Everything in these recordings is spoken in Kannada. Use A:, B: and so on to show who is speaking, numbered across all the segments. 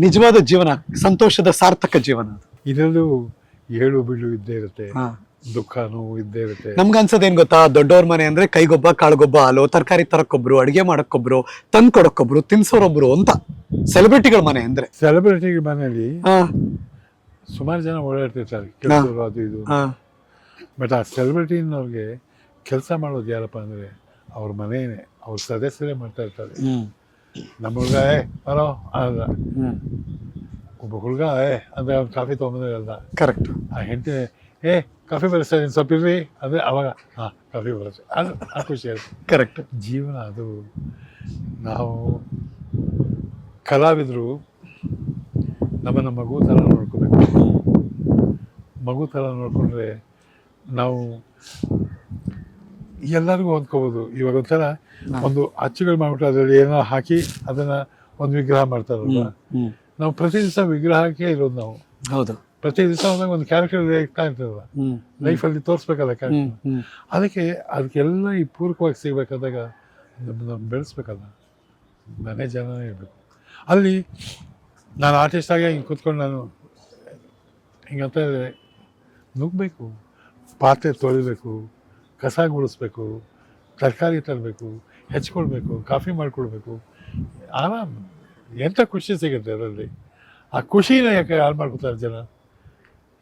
A: ನಿಜವಾದ ಜೀವನ ಸಂತೋಷದ ಸಾರ್ಥಕ ಜೀವನ ಅದು.
B: ಇದರಲ್ಲೂ ಏಳು ಬೀಳು ಇದ್ದೇ ಇರುತ್ತೆ
A: ಹಾ.
B: ದುಃಖ ನೋವು ಇದ್ದೇ ಇರುತ್ತೆ.
A: ನಮ್ಗ್ ಅನ್ಸೋದ್ ಏನ್ ಗೊತ್ತಾ? ದೊಡ್ಡವ್ರ ಮನೆ ಅಂದ್ರೆ ಕೈಗೊಬ್ಬ ಕಾಳುಗೊಬ್ಬ ಹಾಲು ತರಕಾರಿ ತರಕ್ಕೊಬ್ರು ಅಡಿಗೆ ಮಾಡಕ್ಕೊಬ್ರು ತಂದ್ ಕೊಡಕ್ಕೊಬ್ರು ತಿನ್ಸೋರೊಬ್ರು ಅಂತ. ಸೆಲೆಬ್ರಿಟಿಗಳ ಮನೆ ಅಂದ್ರೆ.
B: ಸೆಲೆಬ್ರಿಟಿ ಮನೆಯಲ್ಲಿ
A: ಹಾ,
B: ಸುಮಾರು ಜನ ಓಡಾಡ್ತಿರ್ತಾರೆ ಕೆಲಸರು ಅದು ಇದು.
A: ಹಾ,
B: ಬಟ್ ಆ ಸೆಲೆಬ್ರಿಟಿನವ್ರಿಗೆ ಕೆಲಸ ಮಾಡೋದು ಯಾರಪ್ಪ ಅಂದರೆ ಅವ್ರ ಮನೆಯೇ ಅವ್ರ ಸದಸ್ಯರೇ ಮಾಡ್ತಾ ಇರ್ತಾರೆ.
A: ಹ್ಮ್,
B: ನಮ್ಮ ಹುಡುಗ ಏ ಬರೋ
A: ಹ್ಮ್.
B: ಒಬ್ಬ ಹುಡುಗ ಏ ಅಂದರೆ ಅವ್ನು ಕಾಫಿ ತೊಗೊಂಬಂದ್ರೆ
A: ಕರೆಕ್ಟ್
B: ಆ ಹೆಂಡತಿ ಏ ಕಾಫಿ ಬರೆಸ್ತಾ ಸ್ವಲ್ಪ ಇರ್ರಿ ಅಂದರೆ ಅವಾಗ ಹಾಂ ಕಾಫಿ ಬರುತ್ತೆ ಅದು ಆ ಖುಷಿ ಆಗುತ್ತೆ
A: ಕರೆಕ್ಟ್
B: ಜೀವನ ಅದು. ನಾವು ಕಲಾವಿದರು ನಮ್ಮನ್ನು ಮಗು ಥರ ನೋಡ್ಕೋಬೇಕು. ಮಗು ಥರ ನೋಡಿಕೊಂಡ್ರೆ ನಾವು ಎಲ್ಲರಿಗೂ ಹೊಂದ್ಕೋಬೋದು. ಇವಾಗ ಒಂಥರ ಒಂದು ಅಚ್ಚುಗಳು ಮಾಡ್ಬಿಟ್ಟು ಅದರಲ್ಲಿ ಏನೋ ಹಾಕಿ ಅದನ್ನ ಒಂದು ವಿಗ್ರಹ
A: ಮಾಡ್ತಾರಲ್ಲ
B: ನಾವು ಪ್ರತಿ ದಿವಸ ವಿಗ್ರಹಕ್ಕೆ ಇರೋದು ನಾವು.
A: ಹೌದು.
B: ಪ್ರತಿ ದಿವಸ ಒಂದಾಗ ಒಂದು ಕ್ಯಾರೆಕ್ಟರ್ ಇರ್ತಾ ಇರ್ತದಲ್ಲ ಲೈಫಲ್ಲಿ ತೋರಿಸ್ಬೇಕಲ್ಲ ಕ್ಯಾರೆಕ್ಟರ್ ಅದಕ್ಕೆ ಅದಕ್ಕೆಲ್ಲ ಈ ಪೂರಕವಾಗಿ ಸಿಗ್ಬೇಕಾದಾಗ ನಮ್ಮನ್ನ ಬೆಳೆಸ್ಬೇಕಲ್ಲ. ಮನೆ ಜನನೇ ಇರಬೇಕು. ಅಲ್ಲಿ ನಾನು ಆರ್ಟಿಸ್ಟ್ ಆಗಿ ಹಿಂಗೆ ಕೂತ್ಕೊಂಡು ನಾನು ಹಿಂಗಂತ ನುಗ್ಗಬೇಕು. ಪಾತ್ರೆ ತೊಳಿಬೇಕು. ಕಸ ಗುಡಿಸ್ಬೇಕು ತರಕಾರಿ ತರಬೇಕು ಹೆಚ್ಕೊಳ್ಬೇಕು ಕಾಫಿ ಮಾಡ್ಕೊಳ್ಬೇಕು. ಆರಾಮ್ ಎಂಥ ಖುಷಿ ಸಿಗುತ್ತೆ ಅದರಲ್ಲಿ. ಆ ಖುಷಿನ ಯಾಕೆ ಹಾಳು ಮಾಡ್ಕೊತಾರೆ ಜನ?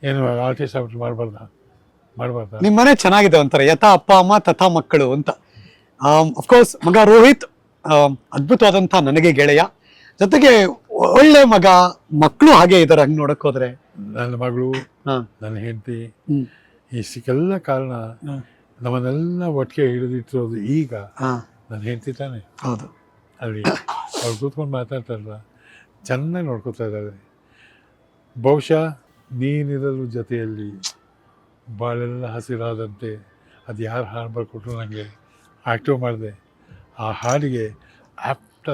B: ಏನು ಆರ್ಟಿಸ್ಟ್ ಆಗ್ಬಿಟ್ಟು ಮಾಡಬಾರ್ದ? ಮಾಡಬಾರ್ದ?
A: ನಿಮ್ಮ ಮನೆ ಚೆನ್ನಾಗಿದೆ ಒಂಥರ ಯಥಾ ಅಪ್ಪ ಅಮ್ಮ ತಥಾ ಮಕ್ಕಳು ಅಂತ. ಅಫ್ಕೋರ್ಸ್ ಮಗ ರೋಹಿತ್ ಅದ್ಭುತವಾದಂಥ ನನಗೆ ಗೆಳೆಯ. ಜೊತೆಗೆ ಒಳ್ಳೆ ಮಗ ಮಕ್ಕಳು ಹಾಗೆ ಇದ್ದಾರೆ ಹಂಗೆ ನೋಡಕ್ ಹೋದ್ರೆ.
B: ನನ್ನ ಮಗಳು. ನನ್ನ ಹೆಂಡತಿ. ಈ ಸಿಕ್ಕೆಲ್ಲ ಕಾರಣ. ನಮ್ಮನ್ನೆಲ್ಲ ಒಟ್ಟಿಗೆ ಹಿಡಿದಿಟ್ಟಿರೋದು ಈಗ. ನಾನು ಹೆಂಡತಿ ತಾನೆ.
A: ಹೌದು.
B: ಅಲ್ಲಿ ಅವ್ರು ಕೂತ್ಕೊಂಡು ಮಾತಾಡ್ತಾರಲ್ಲ ಚೆನ್ನಾಗಿ ನೋಡ್ಕೊತಾ ಇದ್ದಾರೆ. ಬಹುಶಃ ನೀನಿರಲು ಜೊತೆಯಲ್ಲಿ ಬಾಳೆಲ್ಲ ಹಸಿರಾದಂತೆ ಅದು ಯಾರು ಹಾಡು ಬರ್ಕೊಟ್ರು ನನಗೆ ಆಕ್ಟಿವ್ ಮಾಡಿದೆ. ಆ ಹಾಡಿಗೆ ಆಪ್ಟ್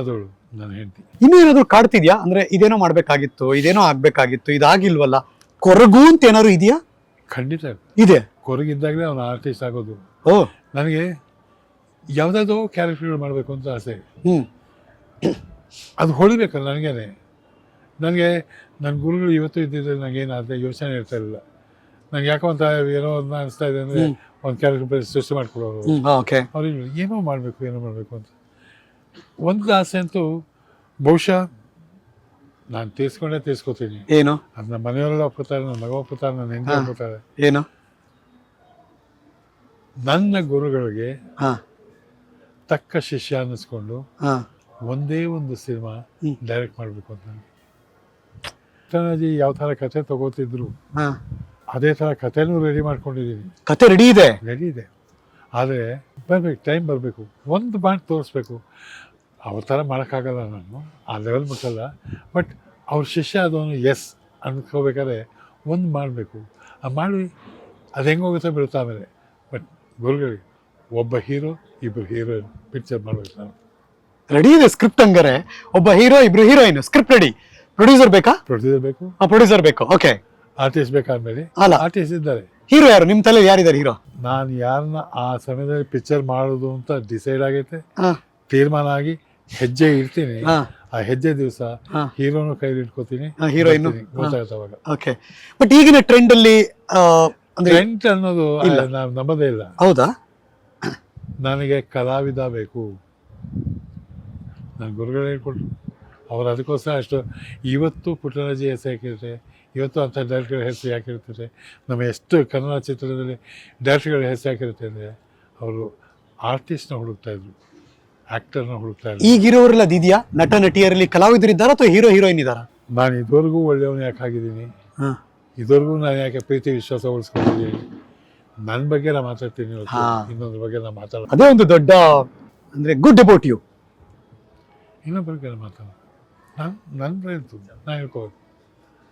B: ನಾನು ಹೆಂಡತಿ.
A: ಇನ್ನೂ ಏನಾದರೂ ಕಾಡ್ತಿದ್ಯಾ? ಅಂದರೆ ಇದೇನೋ ಮಾಡಬೇಕಾಗಿತ್ತು ಇದೇನೋ ಆಗಬೇಕಾಗಿತ್ತು ಇದಾಗಿಲ್ವಲ್ಲ? ಕೊರಗು ಅಂತ ಏನಾದ್ರು ಇದೆಯಾ?
B: ಖಂಡಿತ.
A: ಇದೆ.
B: ಕೊರಗಿದ್ದಾಗಲೇ ಅವನು ಆರ್ಟಿಸ್ಟ್ ಆಗೋದು.
A: ಓ.
B: ನನಗೆ ಯಾವುದಾದ್ರು ಕ್ಯಾರೆಕ್ಟರ್ಗಳು ಮಾಡಬೇಕು ಅಂತ ಆಸೆ. ಅದು ಹೊಳಿಬೇಕಲ್ಲ ನನಗೇನೆ. ನನಗೆ ನನ್ನ ಗುರುಗಳು ಇವತ್ತು ಇದ್ದಿದ್ರೆ ನನಗೆ ಏನಾದರೆ ಯೋಚನೆ ಇರ್ತಾ ಇರಲಿಲ್ಲ. ನಂಗೆ ಯಾಕೋ ಅಂತ ಏನೋ ಒಂದು ಅನಿಸ್ತಾ ಇದೆ ಅಂದರೆ. ಒಂದು ಕ್ಯಾರೆಕ್ಟರ್ ಸೃಷ್ಟಿ ಮಾಡಿಕೊಡೋರು ಅವ್ರಿಗೆ ಏನೋ ಮಾಡಬೇಕು ಏನೋ ಮಾಡಬೇಕು ಅಂತ. ಒಂದು ಆಸೆ ಅಂತೂ ಬಹುಶಃ ನಾನು ತೀರ್ಸ್ಕೊಂಡೇ ತೀರ್ಸ್ಕೊತೀನಿ.
A: ಏನು?
B: ಅದು ನಮ್ಮ ಮನೆಯವರೆಲ್ಲ ಒಪ್ಕೋತಾರೆ ನನ್ನ ಮಗ ಒಪ್ಕೋತಾರೆ ನನ್ನ ಹೆಂಡತಿ
A: ಒಪ್ಪುತ್ತಾರೆ
B: ಒಪ್ಕೋತಾರೆ.
A: ಏನು?
B: ನನ್ನ ಗುರುಗಳಿಗೆ
A: ಹಾ.
B: ತಕ್ಕ ಶಿಷ್ಯ ಅನ್ನಿಸ್ಕೊಂಡು ಒಂದೇ ಒಂದು ಸಿನಿಮಾ ಡೈರೆಕ್ಟ್ ಮಾಡಬೇಕು ಅಂತ ನನಗೆ. ಯಾವ ಥರ ಕತೆ ತಗೋತಿದ್ರು
A: ಹಾ.
B: ಅದೇ ಥರ ಕತೆನೂ ರೆಡಿ ಮಾಡ್ಕೊಂಡಿದ್ದೀನಿ
A: ಕತೆ ರೆಡಿ ಇದೆ?
B: ರೆಡಿ ಇದೆ. ಆದರೆ ಬರಬೇಕು ಟೈಮ್ ಬರಬೇಕು. ಒಂದು ಮಾಡಿ ತೋರಿಸ್ಬೇಕು. ಅವ್ರ ಥರ ಮಾಡೋಕ್ಕಾಗಲ್ಲ ನಾನು ಆ ಲೆವೆಲ್ ಮುಟ್ಟಲ್ಲ. ಬಟ್ ಅವ್ರ ಶಿಷ್ಯ ಅದನ್ನು ಎಸ್ ಅನ್ಕೋಬೇಕಾದ್ರೆ ಒಂದು ಮಾಡಬೇಕು. ಆ ಮಾಡಿ ಅದು ಹೆಂಗೋಗುತ್ತೆ ಬಿಡುತ್ತೆ ಆಮೇಲೆ. ಗುರುಗಳಿಗೆ ಒಬ್ಬ ಹೀರೋ ಇಬ್ಬರು ಹೀರೋಯಿನ್ ಪಿಕ್ಚರ್ ಮಾಡ್ಬೇಕು. ನಾನು
A: ರೆಡಿ ಇದೆ ಸ್ಕ್ರಿಪ್ಟ್ ಹಂಗಾರೆ? ಒಬ್ಬ ಹೀರೋ ಇಬ್ರು ಹೀರೋಯಿನ್. ಸ್ಕ್ರಿಪ್ಟ್ ರೆಡಿ ಪ್ರೊಡ್ಯೂಸರ್ ಬೇಕಾ?
B: ಪ್ರೊಡ್ಯೂಸರ್ ಬೇಕು.
A: ಪ್ರೊಡ್ಯೂಸರ್ ಬೇಕು. ಓಕೆ
B: ಆರ್ಟಿಸ್ಟ್ ಬೇಕಾದ್ಮೇಲೆ.
A: ಅಲ್ಲ.
B: ಆರ್ಟಿಸ್ಟ್ ಇದ್ದಾರೆ.
A: ಹೀರೋ ಯಾರು? ನಿಮ್ಮ ತಲೆ ಯಾರಿದ್ದಾರೆ ಹೀರೋ
B: ನಾನು ಯಾರನ್ನ ಆ ಸಮಯದಲ್ಲಿ ಪಿಕ್ಚರ್ ಮಾಡೋದು ಅಂತ ಡಿಸೈಡ್ ಆಗೈತೆ. ತೀರ್ಮಾನ ಆಗಿ ಹೆಜ್ಜೆ ಇಡ್ತೀನಿ.
A: ಹಾ.
B: ಆ ಹೆಜ್ಜೆ ದಿವಸ. ಹೀರೋನು ಕೈಲಿ ಇಟ್ಕೋತೀನಿ.
A: ಹಾ, heroine.
B: ಬರ್ತೀನಿ, ಗೊತ್ತಾಗುತ್ತೆ ಅವಾಗ.
A: ಓಕೆ ಬಟ್ ಈಗಿನ ಟ್ರೆಂಡ್ ಅಲ್ಲಿ
B: ಟ್ರೆಂಟ್ ಅನ್ನೋದು ನಂಬೋದೇ ಇಲ್ಲ.
A: ಹೌದಾ?
B: ನನಗೆ ಕಲಾವಿದ ಬೇಕು. ನನ್ನ ಗುರುಗಳು ಹೇಳ್ಕೊಟ್ರು ಅವ್ರು ಅದಕ್ಕೋಸ್ಕರ ಅಷ್ಟು ಇವತ್ತು ಪುಟ್ಟರಾಜಿ ಹೆಸರು ಹಾಕಿರ್ತಾರೆ ಇವತ್ತು ಅಂಥ ಡೈರೆಕ್ಟರ್ ಹೆಸರು ಹಾಕಿರ್ತಾರೆ ನಮ್ಮ ಎಷ್ಟು ಕನ್ನಡ ಚಿತ್ರದಲ್ಲಿ ಡೈರೆಕ್ಟರ್ಗಳ ಹೆಸರು ಯಾಕಿರುತ್ತೆ ಅಂದರೆ ಅವರು ಆರ್ಟಿಸ್ಟ್ನ ಹುಡುಕ್ತಾ ಇದ್ರು ಆ್ಯಕ್ಟರ್ನ ಹುಡುಕ್ತಾ ಇದ್ರು.
A: ಈಗಿರೋರೆಲ್ಲ ಇದೆಯಾ? ನಟ ನಟಿಯರಲ್ಲಿ ಕಲಾವಿದರು ಇದ್ದಾರಾ ಅಥವಾ ಹೀರೋ ಹೀರೋಯಿನ್ ಇದ್ದಾರಾ?
B: ನಾನು ಇದುವರೆಗೂ ಒಳ್ಳೆಯವನು ಯಾಕೆ ಆಗಿದ್ದೀನಿ
A: ಹಾ.
B: ಇದುವರೆಗೂ ನಾನು ಯಾಕೆ ಪ್ರೀತಿ ವಿಶ್ವಾಸ ಉಳಿಸ್ಕೊಂಡಿದ್ದೀನಿ? ನನ್ನ ಬಗ್ಗೆ ನಾನು ಮಾತಾಡ್ತೀನಿ.
A: ಹಾ.
B: ಇನ್ನೊಂದ್ರ ಬಗ್ಗೆ ನಾನು ಮಾತಾಡ
A: ಅದೇ ಒಂದು ದೊಡ್ಡ ಅಂದ್ರೆ ಗುಡ್ ಅಬೌಟ್ ಯು
B: ಇನ್ನೊಬ್ಬರ ಬಗ್ಗೆ ನಾನು ಮಾತಾಡ ನಾನು ನನ್ನ ಪ್ರಯತ್ನ ನಾನು ಹೇಳ್ಕೋಬೇಕು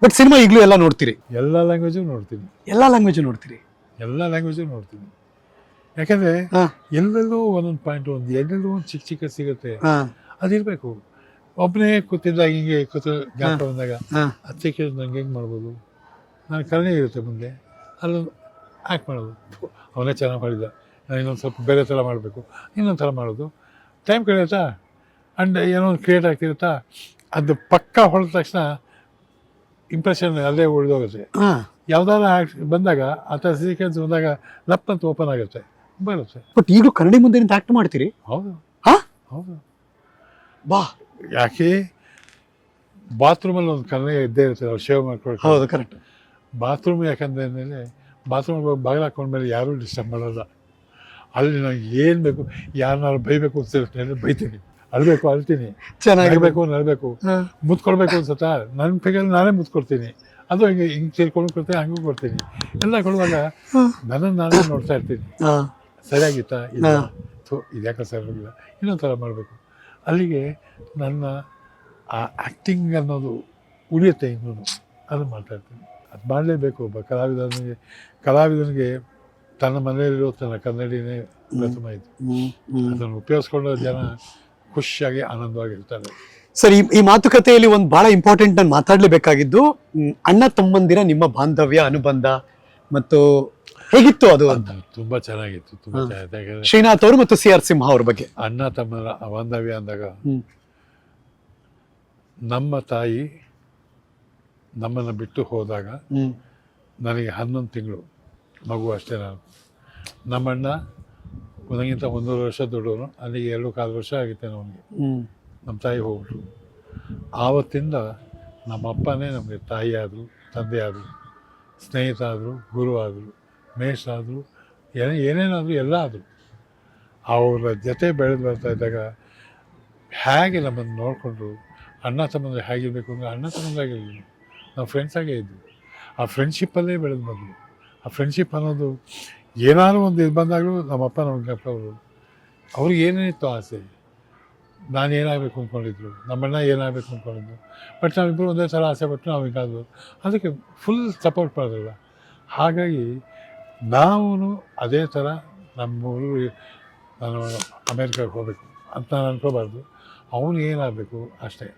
A: ಬಟ್ ಸಿನಿಮಾ ಈಗಲೂ ಎಲ್ಲ ನೋಡ್ತೀರಿ?
B: ಎಲ್ಲ ಲ್ಯಾಂಗ್ವೇಜು ನೋಡ್ತೀನಿ.
A: ಎಲ್ಲ ಲ್ಯಾಂಗ್ವೇಜ್ ನೋಡ್ತೀರಿ?
B: ಎಲ್ಲ ಲ್ಯಾಂಗ್ವೇಜು ನೋಡ್ತೀನಿ. ಯಾಕಂದ್ರೆ
A: ಹಾ.
B: ಎಲ್ಲೆಲ್ಲೋ ಒಂದೊಂದು ಪಾಯಿಂಟ್ ಒಂದು ಎಲ್ಲೆಲ್ಲೋ ಒಂದು ಚಿಕ್ಕ ಚಿಕ್ಕ ಸಿಗುತ್ತೆ.
A: ಹಾ.
B: ಅದಿರಬೇಕು. ಒಬ್ಬನೇ ಕೂತಿದ್ದಾಗ ಹಿಂಗೆ ಕೂತು ಜ್ಞಾಪಕ ಬಂದಾಗ
A: ಹಾ.
B: ಅತ್ತೆ ಕೇಳಿದ್ ನಂಗೆ ಹೆಂಗೆ ಮಾಡ್ಬೋದು? ನಾನು ಕರುಣೆ ಇರುತ್ತೆ ಮುಂದೆ. ಅಲ್ಲೊಂದು ಆ್ಯಕ್ಟ್ ಮಾಡೋದು. ಅವನೇ ಚೆನ್ನಾಗಿ ಮಾಡಿದ್ದ ನಾನು ಇನ್ನೊಂದು ಸ್ವಲ್ಪ ಬೇರೆ ಥರ ಮಾಡಬೇಕು. ಇನ್ನೊಂದು ಥರ ಮಾಡೋದು. ಟೈಮ್ ಕಳೆಯುತ್ತಾ? ಆ್ಯಂಡ್ ಏನೋ ಒಂದು ಕ್ರಿಯೇಟ್ ಆಗ್ತಿರುತ್ತಾ? ಅದು ಪಕ್ಕ ಹೊಡೆದ ತಕ್ಷಣ ಇಂಪ್ರೆಷನ್ ಅಲ್ಲೇ ಉಳಿದೋಗುತ್ತೆ. ಯಾವ್ದಾದ್ರು ಬಂದಾಗ ಆ ಥರ ಸೀಕ್ವೆನ್ಸ್ ಬಂದಾಗ ಲಪ್ ಅಂತ ಓಪನ್ ಆಗುತ್ತೆ. ಬರುತ್ತೆ.
A: ಬಟ್ ಈಗಲೂ ಕನ್ನಡಿ ಮುಂದೆ ನಿಂತು ಆ್ಯಕ್ಟ್ ಮಾಡ್ತೀರಿ?
B: ಹೌದು.
A: ಹಾ?
B: ಹೌದು.
A: ಬಾ.
B: ಯಾಕೆ? ಬಾತ್ರೂಮಲ್ಲಿ ಒಂದು ಕನ್ನಡ ಇದ್ದೇ ಇರುತ್ತೆ. ಅವ್ರು ಶೇವ್ ಮಾಡ್ಕೊಳ್ತಾರೆ.
A: ಹೌದು ಕರೆಕ್ಟ್
B: ಬಾತ್ರೂಮ್ ಯಾಕಂದ್ರೆ ಮೇಲೆ ಬಾತ್ರೂಮ್ ಬಾಗಿಲು ಹಾಕೊಂಡ್ಮೇಲೆ ಯಾರೂ ಡಿಸ್ಟರ್ಬ್ ಮಾಡಲ್ಲ. ಅಲ್ಲಿ ನನಗೆ ಏನು ಬೇಕು ಯಾರನ್ನಾರು ಬೈಬೇಕು ಅಂತ ಹೇಳಿ ಬೈತೀನಿ. ಅಳ್ಬೇಕು ಅಳ್ತೀನಿ.
A: ಚೆನ್ನಾಗಿರ್ಬೇಕು
B: ನಗಬೇಕು ಮುತ್ಕೊಳ್ಬೇಕು ಅನ್ಸುತ್ತಾ? ನನ್ನ ಕೈಯಲ್ಲಿ ನಾನೇ ಮುತ್ಕೊಡ್ತೀನಿ ಅದು ಹಿಂಗೆ ಹಿಂಗೆ ಸೇರ್ಕೊಂಡು ಕೊಡ್ತೀನಿ ಹಂಗೂ ಕೊಡ್ತೀನಿ ಎಲ್ಲ ಕೊಡುವಾಗ ನನ್ನನ್ನು ನಾನೇ ನೋಡ್ತಾ ಇರ್ತೀನಿ.
A: ಹಾ.
B: ಸರಿಯಾಗಿತ್ತಾ? ಇಲ್ಲ. ಇದ್ಯಾಕೆ ಸರಿ ಹೋಗಿಲ್ಲ? ಇನ್ನೊಂದು ಥರ ಮಾಡಬೇಕು. ಅಲ್ಲಿಗೆ ನನ್ನ ಆ ಆ್ಯಕ್ಟಿಂಗ್ ಅನ್ನೋದು ಉಳಿಯುತ್ತೆ ಇನ್ನೂ ಅದು ಮಾಡ್ತಾ ಇರ್ತೀನಿ. ಅದು ಮಾಡಲೇಬೇಕು. ಒಬ್ಬ ಕಲಾವಿದನಿಗೆ ಕಲಾವಿದನಿಗೆ ತನ್ನ ಮನೆಯಲ್ಲಿರೋ ತನ್ನ ಕನ್ನಡಿನೇ ಪ್ರಥಮ ಇದು. ಅದನ್ನು ಉಪಯೋಗಿಸ್ಕೊಂಡು ಜನ ಖುಷಿಯಾಗಿ ಆನಂದವಾಗಿರ್ತಾರೆ
A: ಸರ್ ಈ ಮಾತುಕತೆಯಲ್ಲಿ ಒಂದು ಬಹಳ ಇಂಪಾರ್ಟೆಂಟ್ ನಾನು ಮಾತಾಡಲೇಬೇಕಾಗಿದ್ದು ಅಣ್ಣ ತಮ್ಮಂದಿರ ನಿಮ್ಮ ಬಾಂಧವ್ಯ ಅನುಬಂಧ ಮತ್ತು ಹೇಗಿತ್ತು ಅದು ಅಂತ?
B: ತುಂಬ ಚೆನ್ನಾಗಿತ್ತು ತುಂಬ. ಚೆನ್ನಾಗಿತ್ತು.
A: ಶ್ರೀನಾಥ್ ಅವರು ಮತ್ತು ಸಿ ಆರ್ ಸಿಂಹ ಅವ್ರ ಬಗ್ಗೆ.
B: ಅಣ್ಣ ತಮ್ಮನ ಬಾಂಧವ್ಯ ಅಂದಾಗ. ನಮ್ಮ ತಾಯಿ ನಮ್ಮನ್ನು ಬಿಟ್ಟು ಹೋದಾಗ ನನಗೆ ಹನ್ನೊಂದು ತಿಂಗಳು ಮಗು ಅಷ್ಟೇ ನಾನು. ನಮ್ಮಣ್ಣ ನನಗಿಂತ ಒಂದೂವರೆ ವರ್ಷ ದೊಡ್ಡವನು ಅಲ್ಲಿಗೆ ಎರಡು ಕಾಲು ವರ್ಷ ಆಗುತ್ತೆ
A: ನಮಗೆ
B: ನಮ್ಮ ತಾಯಿ ಹೋಗ್ಬಿಟ್ರು. ಆವತ್ತಿಂದ ನಮ್ಮ ಅಪ್ಪನೇ ನಮಗೆ ತಾಯಿ ಆದರು ತಂದೆ ಆದರು ಸ್ನೇಹಿತ ಆದರು ಗುರು ಆದರು ಮೇಷ್ ಆದರು ಏನೇ ಏನೇನಾದರೂ ಎಲ್ಲ ಆದರು. ಅವರ ಜೊತೆ ಬೆಳೆದು ಬರ್ತಾ ಇದ್ದಾಗ ಹೇಗೆ ನಮ್ಮನ್ನು ನೋಡಿಕೊಂಡ್ರು ಅಣ್ಣ ತಮ್ಮಂದ್ರೆ ಹೇಗಿರಬೇಕು ಅಂದರೆ ಅಣ್ಣ ತಮ್ಮಂದಾಗಿರಲಿಲ್ಲ ನಾವು ಫ್ರೆಂಡ್ಸಾಗೇ ಇದ್ವಿ. ಆ ಫ್ರೆಂಡ್ಶಿಪ್ಪಲ್ಲೇ ಬೆಳೆದು ಬಂದ್ವಿ ಆ ಫ್ರೆಂಡ್ಶಿಪ್ ಅನ್ನೋದು ಏನಾದರೂ ಒಂದು ಇದು ಬಂದಾಗಲೂ ನಮ್ಮಪ್ಪ ನಮ್ಮ ಜ್ಞಾಪಕ ಅವರು ಅವ್ರಿಗೆ ಏನೇನಿತ್ತು ಆಸೆ? ನಾನು ಏನಾಗಬೇಕು ಅಂದ್ಕೊಂಡಿದ್ರು ನಮ್ಮಣ್ಣ ಏನಾಗಬೇಕು ಅಂದ್ಕೊಂಡಿದ್ದು ಬಟ್ ನಾವಿಬ್ಬರು ಒಂದೇ ಸಲ ಆಸೆ ಪಟ್ಟು ನಾವು ಅದಕ್ಕೆ ಫುಲ್ ಸಪೋರ್ಟ್ ಮಾಡೋದಿಲ್ಲ ಹಾಗಾಗಿ ನಾವು ಅದೇ ಥರ ನಮ್ಮ ಊರು ನಾನು ಅಮೇರಿಕಾಗೆ ಹೋಗಬೇಕು ಅಂತ ನಾನು ಅನ್ಕೋಬಾರ್ದು. ಅವನು ಏನಾಗಬೇಕು ಅಷ್ಟೇ.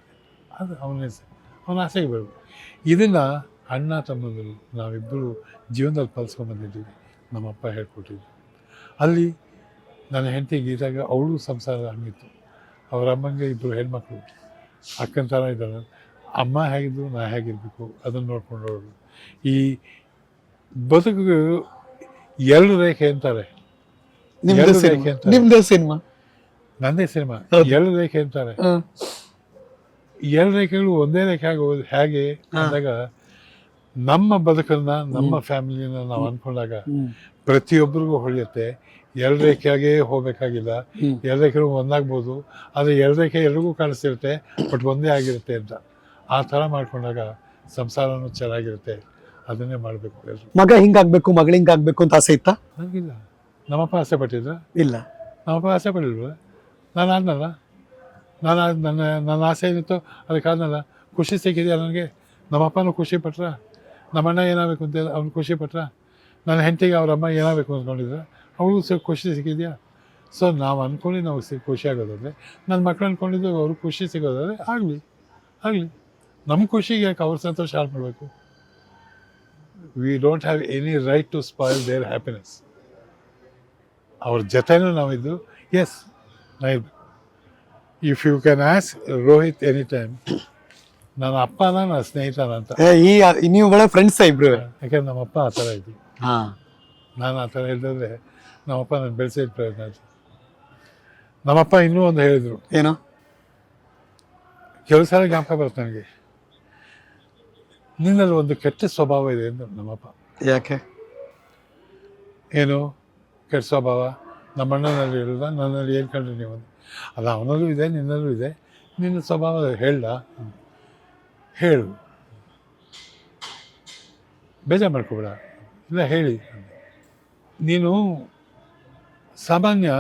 B: ಅದು ಅವನ ಅವನ ಆಸೆಗೆ ಬರಬೇಕು. ಇದನ್ನು ಅಣ್ಣ ತಮ್ಮಂದರು ನಾವಿಬ್ಬರು ಜೀವನದಲ್ಲಿ ಕಲ್ಸ್ಕೊಂಬಂದಿದ್ದೀವಿ ನಮ್ಮಪ್ಪ ಹೇಳ್ಕೊಟ್ಟಿದ್ದು. ಅಲ್ಲಿ ನನ್ನ ಹೆಂಡತಿ ಗೀತಾಗ ಅವಳು ಸಂಸಾರ ಹಂಗಿತ್ತು ಅವ್ರ ಅಮ್ಮಂಗೆ ಇಬ್ಬರು ಹೆಣ್ಮಕ್ಳು. ಅಕ್ಕನ ಥರ ಇದ್ದಾರೆ ಅಮ್ಮ ಹೇಗಿದ್ದು ನಾ ಹೇಗಿರಬೇಕು ಅದನ್ನು ನೋಡ್ಕೊಂಡು ಹೋಗೋದು ಈ ಬದುಕು ಎರಡು ರೇಖೆ ಅಂತಾರೆ. ನಿಮ್ಮದೇ
A: ಸಿನಿಮಾ?
B: ನಂದೇ ಸಿನಿಮಾ. ಎರಡು ರೇಖೆ ಅಂತಾರೆ. ಎರಡು ರೇಖೆಗಳು ಒಂದೇ ರೇಖೆ ಆಗೋದು ಹೇಗೆ ಅಂದಾಗ ನಮ್ಮ ಬದುಕನ್ನ ನಮ್ಮ ಫ್ಯಾಮಿಲಿನ ನಾವು ಅನ್ಕೊಂಡಾಗ ಪ್ರತಿಯೊಬ್ಬರಿಗೂ ಹೊಳೆಯುತ್ತೆ. ಎರಡು ರೇಖೆಯಾಗೇ ಹೋಗ್ಬೇಕಾಗಿಲ್ಲ. ಎರಡು ರೇಖೆಗಳು ಒಂದಾಗ್ಬೋದು. ಆದರೆ ಎರಡು ರೇಖೆ ಎಲ್ರಿಗೂ ಕಾಣಿಸ್ತಿರುತ್ತೆ ಬಟ್ ಒಂದೇ ಆಗಿರುತ್ತೆ ಅಂತ. ಆ ಥರ ಮಾಡ್ಕೊಂಡಾಗ ಸಂಸಾರನೂ ಚೆನ್ನಾಗಿರುತ್ತೆ. ಅದನ್ನೇ ಮಾಡಬೇಕು ಎಲ್ಲರೂ
A: ಮಗ ಹಿಂಗಾಗಬೇಕು ಮಗಳು ಹಿಂಗಾಗ್ಬೇಕು ಅಂತ ಆಸೆ ಇತ್ತಾ?
B: ನನಗಿಲ್ಲ ನಮ್ಮಪ್ಪ ಆಸೆ ಪಟ್ಟಿದ್ರ?
A: ಇಲ್ಲ.
B: ನಮ್ಮಪ್ಪ ಆಸೆ ಪಡಿಲ್ವ ನಾನು ಆದ್ನಲ್ಲ ನಾನು ನನ್ನ ನನ್ನ ಆಸೆ ಏನಿತ್ತು ಅದಕ್ಕೆ ಕಾರಣಲ್ಲ ಖುಷಿ ಸಿಕ್ಕಿದೆಯಾ ನನಗೆ ನಮ್ಮಪ್ಪನೂ ಖುಷಿ ಪಟ್ರ. ನಮ್ಮಣ್ಣ ಏನಾಗಬೇಕು ಅಂತ ಅವ್ನು ಖುಷಿ ಪಟ್ರ. ನನ್ನ ಹೆಂಡತಿಗೆ ಅವ್ರ ಅಮ್ಮ ಏನಾಗಬೇಕು ಅಂದ್ಕೊಂಡಿದ್ರೆ ಅವಳು ಸ್ವಲ್ಪ ಖುಷಿ ಸಿಕ್ಕಿದೆಯಾ? ಸೊ ನಾವು ಅಂದ್ಕೊಂಡು ನಾವು ಸಿ, ಖುಷಿ ಆಗೋದಾದರೆ ನನ್ನ ಮಕ್ಳು ಅಂದ್ಕೊಂಡಿದ್ದು ಅವ್ರಿಗೆ ಖುಷಿ ಸಿಗೋದಾದರೆ ಆಗಲಿ ಆಗಲಿ. ನಮ್ಮ ಖುಷಿಗೆ ಯಾಕೆ ಅವ್ರ ಸಂತೋಷ ಹಾಳು ಮಾಡಬೇಕು? We don't have any right to spoil their happiness ಅವ್ರ ಜೊತೆನೂ ನಾವಿದ್ದು. ಎಸ್ ನಾ if you can as Rohit any time ನನ್ನ ಅಪ್ಪನ ನನ್ನ ಸ್ನೇಹಿತನ ಅಂತ.
A: ಏ, ಈ ನೀವು ಒಳ್ಳೆ ಫ್ರೆಂಡ್ಸ್ ಇಬ್ರು?
B: ಯಾಕಂದ್ರೆ ನಮ್ಮಪ್ಪ ಆ ಥರ ಇದ್ದು
A: ಹಾ.
B: ನಾನು ಆ ಥರ ಇಲ್ದಿದ್ರೆ ನಮ್ಮಪ್ಪ ನಾನು ಬೆಳೆಸಿದ ಪ್ರಯತ್ನ ಆಯ್ತು. ನಮ್ಮಪ್ಪ ಇನ್ನೂ ಒಂದು ಹೇಳಿದರು.
A: ಏನು?
B: ಕೆಲವು ಸಲ ಜ್ಞಾಪಕ ಬರುತ್ತೆ ನನಗೆ. ನಿನ್ನಲ್ಲಿ ಒಂದು ಕೆಟ್ಟ ಸ್ವಭಾವ ಇದೆ ಅಂದರು ನಮ್ಮಪ್ಪ
A: ಯಾಕೆ?
B: ಏನು? ಕೆಟ್ಟ ಸ್ವಭಾವ? ನಮ್ಮಣ್ಣನಲ್ಲಿ ಇರೋದ ನನ್ನಲ್ಲಿ ಏನು ಕಂಡ್ರಿ ನೀವು ಅದು ಅವನಲ್ಲೂ ಇದೆ ನಿನ್ನಲ್ಲೂ ಇದೆ. ನಿನ್ನ ಸ್ವಭಾವ ಹೇಳ. ಹೇಳು. ಬೇಜಾರು ಮಾಡ್ಕೋಬೇಡ. ಇಲ್ಲ ಹೇಳಿ. ನೀನು ಸಾಮಾನ್ಯ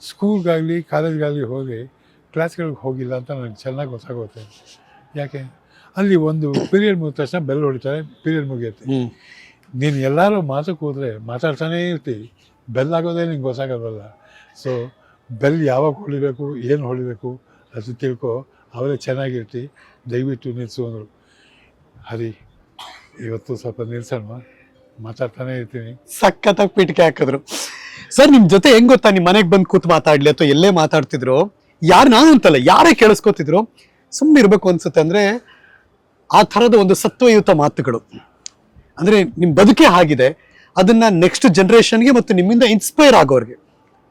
B: ಸ್ಕೂಲ್ಗಾಗಲಿ ಕಾಲೇಜ್ಗಾಗಲಿ ಹೋಗಿ ಕ್ಲಾಸ್ಗಳಿಗೆ ಹೋಗಿಲ್ಲ ಅಂತ ನನಗೆ ಚೆನ್ನಾಗಿ ಗೊತ್ತಾಗುತ್ತೆ. ಯಾಕೆ? ಅಲ್ಲಿ ಒಂದು ಪೀರಿಯಡ್ ಮುಗಿದ ತಕ್ಷಣ ಬೆಲ್ ಹೊಡಿತಾರೆ ಪೀರಿಯಡ್ ಮುಗಿಯುತ್ತೆ. ನೀನು ಎಲ್ಲರೂ ಮಾತು ಹೋದರೆ ಮಾತಾಡ್ತಾನೇ ಇರ್ತೀವಿ ಬೆಲ್ಲಾಗೋದೇ ಆಗೋದೇ ನಿಂಗೆ ಗೊತ್ತಾಗೋದಲ್ಲ. ಸೊ ಬೆಲ್ ಯಾವಾಗ ಹೊಳಿಬೇಕು ಏನು ಹೊಳಿಬೇಕು ಅದು ತಿಳ್ಕೊ ಅವರೇ ಚೆನ್ನಾಗಿರ್ತಿ, ದಯವಿಟ್ಟು ನಿಲ್ಲಿಸು ಅಂದರು. ಹರಿ, ಇವತ್ತು ಸ್ವಲ್ಪ ನಿಲ್ಸಲ್ವಾ ಮಾತಾಡ್ತಾನೆ ಇರ್ತೀನಿ.
A: ಸಖತ್ತಾಗಿ ಪೀಠಿಕೆ ಹಾಕಿದ್ರು. ಸರ್ ನಿಮ್ಮ ಜೊತೆ ಹೆಂಗ್ ಗೊತ್ತಾ ನಿಮ್ಮ ಮನೆಗೆ ಬಂದು ಕೂತು ಮಾತಾಡಲಿ ಅಥವಾ ಎಲ್ಲೇ ಮಾತಾಡ್ತಿದ್ರು? ಯಾರು ನಾನು ಅಂತಲ್ಲ, ಯಾರೇ ಕೇಳಿಸ್ಕೊತಿದ್ರು ಸುಮ್ಮನೆ ಇರಬೇಕು ಅನ್ಸುತ್ತೆ ಅಂದ್ರೆ ಆ ಥರದ ಒಂದು ಸತ್ವಯುತ ಮಾತುಗಳು. ಅಂದ್ರೆ ನಿಮ್ಮ ಬದುಕೆ ಆಗಿದೆ, ಅದನ್ನ ನೆಕ್ಸ್ಟ್ ಜನ್ರೇಷನ್ಗೆ ಮತ್ತು ನಿಮ್ಮಿಂದ ಇನ್ಸ್ಪೈರ್ ಆಗೋರಿಗೆ.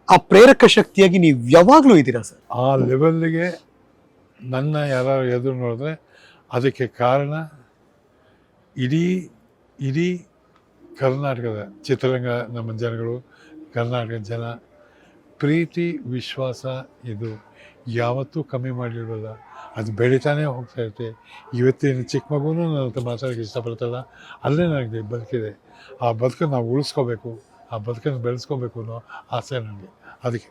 A: ಆ ಪ್ರೇರಕ ಶಕ್ತಿಯಾಗಿ ನೀವು ಯಾವಾಗಲೂ ಇದ್ದೀರಾ ಸರ್?
B: ಆ ಲೆವೆಲ್ಗೆ ನನ್ನ ಯಾರು ಎದುರು ನೋಡಿದ್ರೆ ಅದಕ್ಕೆ ಕಾರಣ ಇಡೀ ಇಡೀ ಕರ್ನಾಟಕದ ಚಿತ್ರರಂಗ ನಮ್ಮ ಜನಗಳು, ಕರ್ನಾಟಕದ ಜನ, ಪ್ರೀತಿ, ವಿಶ್ವಾಸ ಇದು ಯಾವತ್ತೂ ಕಮ್ಮಿ ಮಾಡಿರೋಲ್ಲ. ಅದು ಬೆಳೀತಾನೆ ಹೋಗ್ತಾ ಇರುತ್ತೆ. ಇವತ್ತಿನ ಚಿಕ್ಕ ಮಗುನೂ ನನ್ನ ಹತ್ರ ಮಾತಾಡೋಕ್ಕೆ ಇಷ್ಟಪಡ್ತಲ್ಲ ಅಲ್ಲೇ ನನಗೆ ಬದುಕಿದೆ. ಆ ಬದುಕನ್ನು ನಾವು ಉಳಿಸ್ಕೋಬೇಕು. ಆ ಬದುಕನ್ನು ಬೆಳೆಸ್ಕೊಬೇಕು ಅನ್ನೋ ಆಸೆ ನನಗೆ. ಅದಕ್ಕೆ.